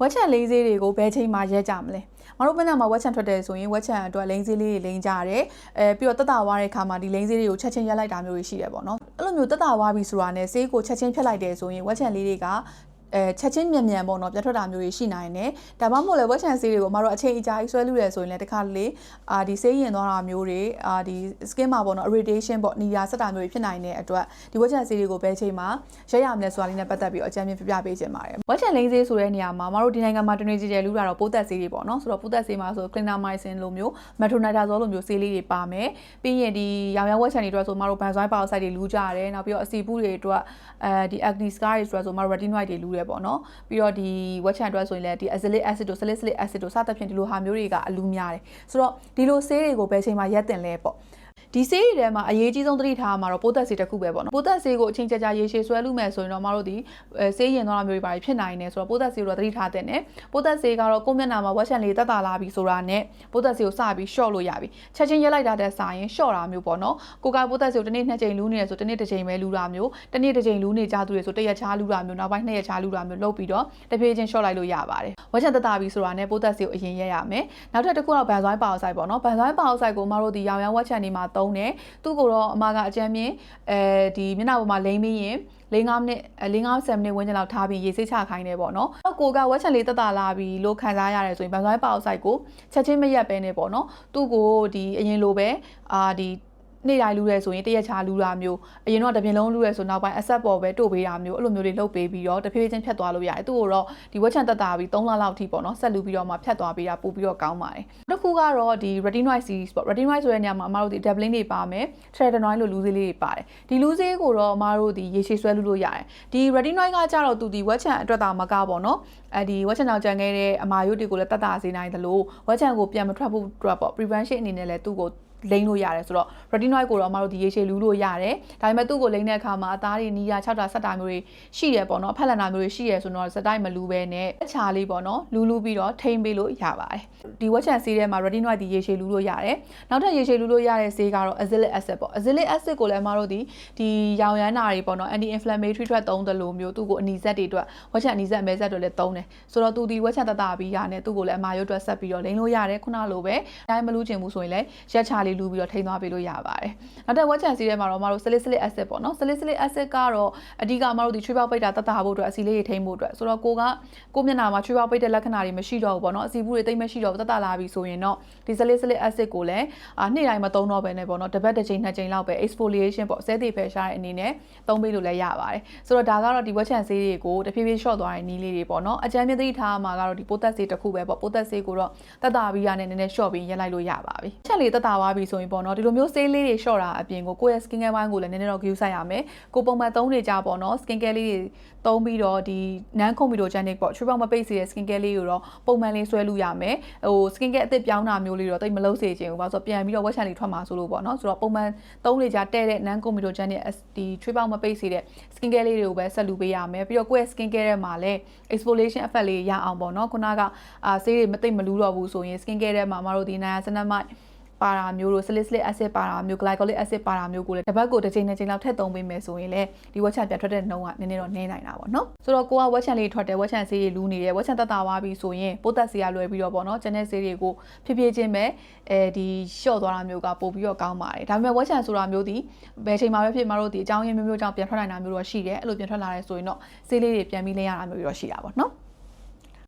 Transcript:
ဝက်ချန်လိမ့်ဈေးတွေကိုဘယ်ချိန်မှရက်ကြမလဲမတို့ဘက်နာမှာဝက်ချန်ထွက်တယ်ဆိုရင်ဝက်ချန်အတွက်လိမ့်ဈေးလေးတွေလိမ့်ကြရတယ်အဲပြီးတော့တက်တာဝါတဲ့ခါမှာဒီလိမ့်ဈေးတွေကိုချက်ချင်းရက်လိုက်တာမျိုးတွေရှိတယ်ပေါ့နော်အဲ့လိုမျိုးတက်တာဝါပြီဆိုတာနဲ့ဈေးကိုချက်ချင်းဖြတ်လိုက်တယ်ဆိုရင်ဝက်ချန်လေးတွေက အဲချက်ချင်းမြန်မြန်ပေါ့နော်ပြတ်ထွက်တာမျိုးတွေရှိနိုင်တယ်ဒါမှမဟုတ်လည်းဝက်ချန်ဆေးတွေကိုမတို့အချိန်အကြာကြီးဆွဲလူတယ်ဆိုရင်လည်းတခါလေအာဒီဆေးရင်သွားတာမျိုးတွေအာဒီ skin မှာပေါ့နော် irritation ပေါ့နီယာဆက်တာမျိုးတွေဖြစ်နိုင်တဲ့အတွက်ဒီဝက်ချန်ဆေးတွေကိုဘယ်ချိန်မှာရက်ရမလဲဆိုတာလေးနဲ့ပတ်သက်ပြီးတော့အကြံဉာဏ်ပြပြပေးခြင်းပါတယ်ဝက်ချန်လိမ့်ဆေးဆိုတဲ့နေရာမှာမတို့ဒီနိုင်ငံမှာတနေကြီးကျယ်လူတာတော့ပိုးသက်ဆေးတွေပေါ့နော်ဆိုတော့ပိုးသက်ဆေးမှာဆို clindamycin လိုမျိုး metronidazole လိုမျိုးဆေးလေးတွေပါမယ်ပြီးရင်ဒီရောင်ရောင်ဝက်ချန်တွေအတွက်ဆိုမတို့ benzoyl peroxide တွေလူကြရတယ်နောက်ပြီးတော့အစီပူတွေအတွက်အဲဒီ acne scar တွေဆိုတော့ဆိုမတို့ retinoid တွေလူတယ်ပေါ့နော်ပြီးတော့ဒီ wet chan အတွက်ဆိုရင်လည်းဒီ azelaic acid တို့ salicylic acid တို့စသဖြင့်ဒီလိုဟာမျိုးတွေကအလူများတယ်ဆိုတော့ဒီလိုဆေးတွေကိုဘယ်ချိန်မှရက်တင်လဲပေါ့ ဒီဆေးတွေထဲမှာအရေးကြီးဆုံးသတိထားမှာတော့ပိုးသက်ဆေးတစ်ခုပဲပေါ့နော်ပိုးသက်ဆေးကိုအချိန်ကြာကြာရေရှည်ဆွဲလူမယ်ဆိုရင်တော့မတို့ဒီဆေးရင်သွားတာမျိုးတွေပါဖြစ်နိုင်တယ်ဆိုတော့ပိုးသက်ဆေးကိုတော့သတိထားတဲ့နဲ့ပိုးသက်ဆေးကတော့ကိုယ့်မျက်နှာမှာဝက်ချန်လေးတက်တာလာပြီဆိုတာနဲ့ပိုးသက်ဆေးကိုစပြီး short လို့ရပြီချက်ချင်းရက်လိုက်တာတဲ့စာရင် short တာမျိုးပေါ့နော်ကိုကပိုးသက်ဆေးကိုတစ်နေ့နှစ်ကြိမ်လူနေရဆိုတစ်နေ့တစ်ကြိမ်ပဲလူတာမျိုးတစ်နေ့တစ်ကြိမ်လူနေကြသူတွေဆိုတစ်ရက်ချားလူတာမျိုးနောက်ပိုင်းနှစ်ရက်ချားလူတာမျိုးလုပ်ပြီးတော့တဖြည်းချင်း short လိုက်လို့ရပါတယ်ဝက်ချန်တက်တာပြီဆိုတာနဲ့ပိုးသက်ဆေးကိုအရင်ရက်ရမယ်နောက်ထပ်တစ်ခုတော့ဘန်ဇွိုင်းပါအောက်ဆိုက်ပေါ့နော်ဘန်ဇွိုင်းပါအောက်ဆိုက်ကိုမတို့ဒီရောင်ရောင်ဝက်ချန်တွေမှာသုံးတယ်သူ့ကိုတော့အမကအကြမ်းမြင်အဲဒီမျက်နှာပေါ်မှာလိမ့်ပြီးရင်၄၅မိနစ်၄၅7မိနစ်ဝန်းကျင်လောက်ထားပြီးရေစိတ်ချခိုင်းနေပေါ့နော်။ကိုကဝက်ချန်လေးတက်တာလာပြီးလို့ခံစားရတယ်ဆိုရင်ဘန်ဇွိုင်းပါအောက်ဆိုက်ကိုချက်ချင်းမရက်ပဲနေပေါ့နော်။သူ့ကိုဒီအရင်လိုပဲအာဒီ နေ့တိုင်းလူရဲဆိုရင်တရက်ချာလူတာမျိုးအရင်တော့တပြင်းလုံးလူရဲဆိုနောက်ပိုင်းအဆက်ပေါ်ပဲတို့ပေးတာမျိုးအဲ့လိုမျိုးတွေလုပ်ပေးပြီးတော့တဖြည်းဖြည်းချင်းဖြတ်သွားလို့ရတယ်သူ့ကိုတော့ဒီဝက်ချန်တက်တာပြီး3လလောက်ထိပေါ့နော်ဆက်လူပြီးတော့မှဖြတ်သွားပေးတာပို့ပြီးတော့ကောင်းပါတယ်တစ်ခုကတော့ဒီ retinoid series ပေါ့ retinoid ဆိုတဲ့နေရာမှာအမတို့ဒီ doubling တွေပါမယ် tretinoid လို့လူးစေးလေးတွေပါတယ်ဒီလူးစေးကိုတော့အမတို့ဒီရေရှည်ဆွဲလူလို့ရတယ်ဒီ retinoid ကကြတော့သူဒီဝက်ချန်အတွက်တာမကပေါ့နော်အဲဒီဝက်ချန်အောင်ကြံခဲ့တဲ့အမာယုတ်တွေကိုလည်းတတ်တာစေနိုင်တယ်လို့ဝက်ချန်ကိုပြန်မထွက်ဖို့အတွက်ပေါ့ prevention အနေနဲ့လည်းသူ့ကို လိမ့်လို့ရတယ်ဆိုတော့ retinoid ကိုတော့အမတို့ဒီရေရှည်လူးလို့ရတယ်ဒါပေမဲ့သူ့ကိုလိမ့်တဲ့အခါမှာအသားတွေနီးရ6တာ7တာမျိုးတွေရှိရပေါ့နော်ဖက်လန်တာမျိုးတွေရှိရဆိုတော့စတိုက်မလူးပဲနဲ့အချာလေးပေါ့နော်လူးလူးပြီးတော့ထိမ့်ပေးလို့ရပါတယ်ဒီဝက်ချန်ဆေးထဲမှာ retinoid ဒီရေရှည်လူးလို့ရတယ်နောက်ထပ်ရေရှည်လူးလို့ရတဲ့ဆေးကတော့ azelaic acid ပေါ့ azelaic acid ကိုလည်းအမတို့ဒီဒီရောင်ရမ်းနာတွေပေါ့နော် anti inflammatory ထွက်သုံးတယ်လို့မျိုးသူ့ကိုအနီဇက်တွေအတွက်ဝက်ချန်အနီဇက်အမဲဇက်တွေလည်းသုံးတယ်ဆိုတော့သူဒီဝက်ချန်တတပြီးရနဲ့သူ့ကိုလည်းအမာရုပ်အတွက်ဆက်ပြီးတော့လိမ့်လို့ရတယ်ခုနလိုပဲတိုင်းမလူးချင်ဘူးဆိုရင်လည်းရက်ချလေးလူးပြီးတော့ထိန်းသွားပေးလို့ရပါတယ်နောက်ထပ်ဝက်ချန်စီထဲမှာတော့မတို့ salicylic acid ပေါ့နော် salicylic acid ကတော့အဓိကမတို့ဒီချွေးပေါက်ပိတ်တာတတ်တာဖို့အတွက်အစီလေးတွေထိန်းဖို့အတွက်ဆိုတော့ကိုကကိုမျက်နှာမှာချွေးပေါက်ပိတ်တဲ့လက္ခဏာတွေမရှိတော့ဘူးပေါ့နော်အစီဘူးတွေတိတ်မရှိတော့ဘူးတတ်တာလာပြီဆိုရင်တော့ဒီ salicylic acid ကိုလည်းအာနေ့တိုင်းမသုံးတော့ပဲနဲ့ပေါ့နော်တစ်ပတ်တစ်ချိန်နှစ်ချိန်လောက်ပဲ exfoliation ပေါ့ဆဲသေးဖယ်ရှားတဲ့အနေနဲ့သုံးပေးလို့လည်းရပါတယ်ဆိုတော့ဒါကတော့ဒီဝက်ချန်ဆေးတွေကိုတဖြည်းဖြည်း short သွားတဲ့နည်းလေးတွေပေါ့နော်အကြမ်းမြင့်သတိထားမှာကတော့ဒီပိုသက်ဆေးတစ်ခုပဲပေါ့ပိုသက်ဆေးကိုတော့တတ်တာပြီးရနဲ့နည်းနည်း short ပြီးရက်လိုက်လို့ရပါပြီချက်လေးတတ်တာသွားပြီဆိုရင်ပေါ့နော်ဒီလိုမျိုးဆေးလေးတွေ short တာအပြင်ကိုကိုယ့်ရဲ့ skin care ဘိုင်းကိုလည်းနည်းနည်းတော့ view ဆိုင်ရမယ်ကိုပုံမှန်သုံးနေကြပေါ့နော် skin care လေးတွေသုံးပြီးတော့ဒီ non comedogenic ပေါ့ true မပိတ်စေတဲ့ skin care လေးကိုတော့ပုံမှန်လေးဆွဲလို့ရမယ်ဟို skin care အသစ်ပြောင်းတာမျိုးလေးတော့တိတ်မလုပ်စေချင်ဘူးဘာလို့ဆိုပြန်ပြီးတော့ wet chan လေးထွက်မှာဆိုလို့ပေါ့နော်ဆိုတော့ပုံမှန်သုံးနေကြတဲ့တဲ့ non comedogenic ဒီ true မပိတ်စေတဲ့ skin care လေးတွေကိုပဲဆက်လူပေးရမယ်ပြီးတော့ကိုယ့်ရဲ့ skin care ထဲမှာလည်း exfoliation effect လေးရအောင်ပေါ့နော်ခုနကအာဆေးတွေမသိမ့်မလူးတော့ဘူးဆိုရင် skin care ထဲမှာမတို့ဒီ niacinamide ပါတာမျိုးတို့ salicylic acid ပါတာမျိုး glycolic acid ပါတာမျိုးကိုလည်းတစ်ပတ်ကိုတစ်ချိန်တစ်ချိန်လောက်ထည့်သုံးပေးမယ်ဆိုရင်လည်းဒီဝက်ချန်ပြန်ထွက်တဲ့နှုန်းကနည်းနည်းတော့နည်းနိုင်တာပေါ့နော်ဆိုတော့ကိုကဝက်ချန်လေးထွက်တယ်ဝက်ချန်ဆေးတွေလူးနေတယ်ဝက်ချန်တက်တာသွားပြီဆိုရင်ပိုးသက်ဆေးရလွယ်ပြီးတော့ပေါ့နော်ကျန်တဲ့ဆေးတွေကိုဖြည်းဖြည်းချင်းပဲအဲဒီလျှော့သွားတာမျိုးကပို့ပြီးတော့ကောင်းပါတယ်ဒါပေမဲ့ဝက်ချန်ဆိုတာမျိုးဒီဘယ်ချိန်မှပဲဖြစ်မှာတို့ဒီအကြောင်းရင်းမျိုးမျိုးကြောင့်ပြန်ထွက်နိုင်တာမျိုးတော့ရှိတယ်အဲ့လိုပြန်ထွက်လာရဲဆိုရင်တော့ဆေးလေးတွေပြန်ပြီးလင်းရတာမျိုးတော့ရှိတာပေါ့နော်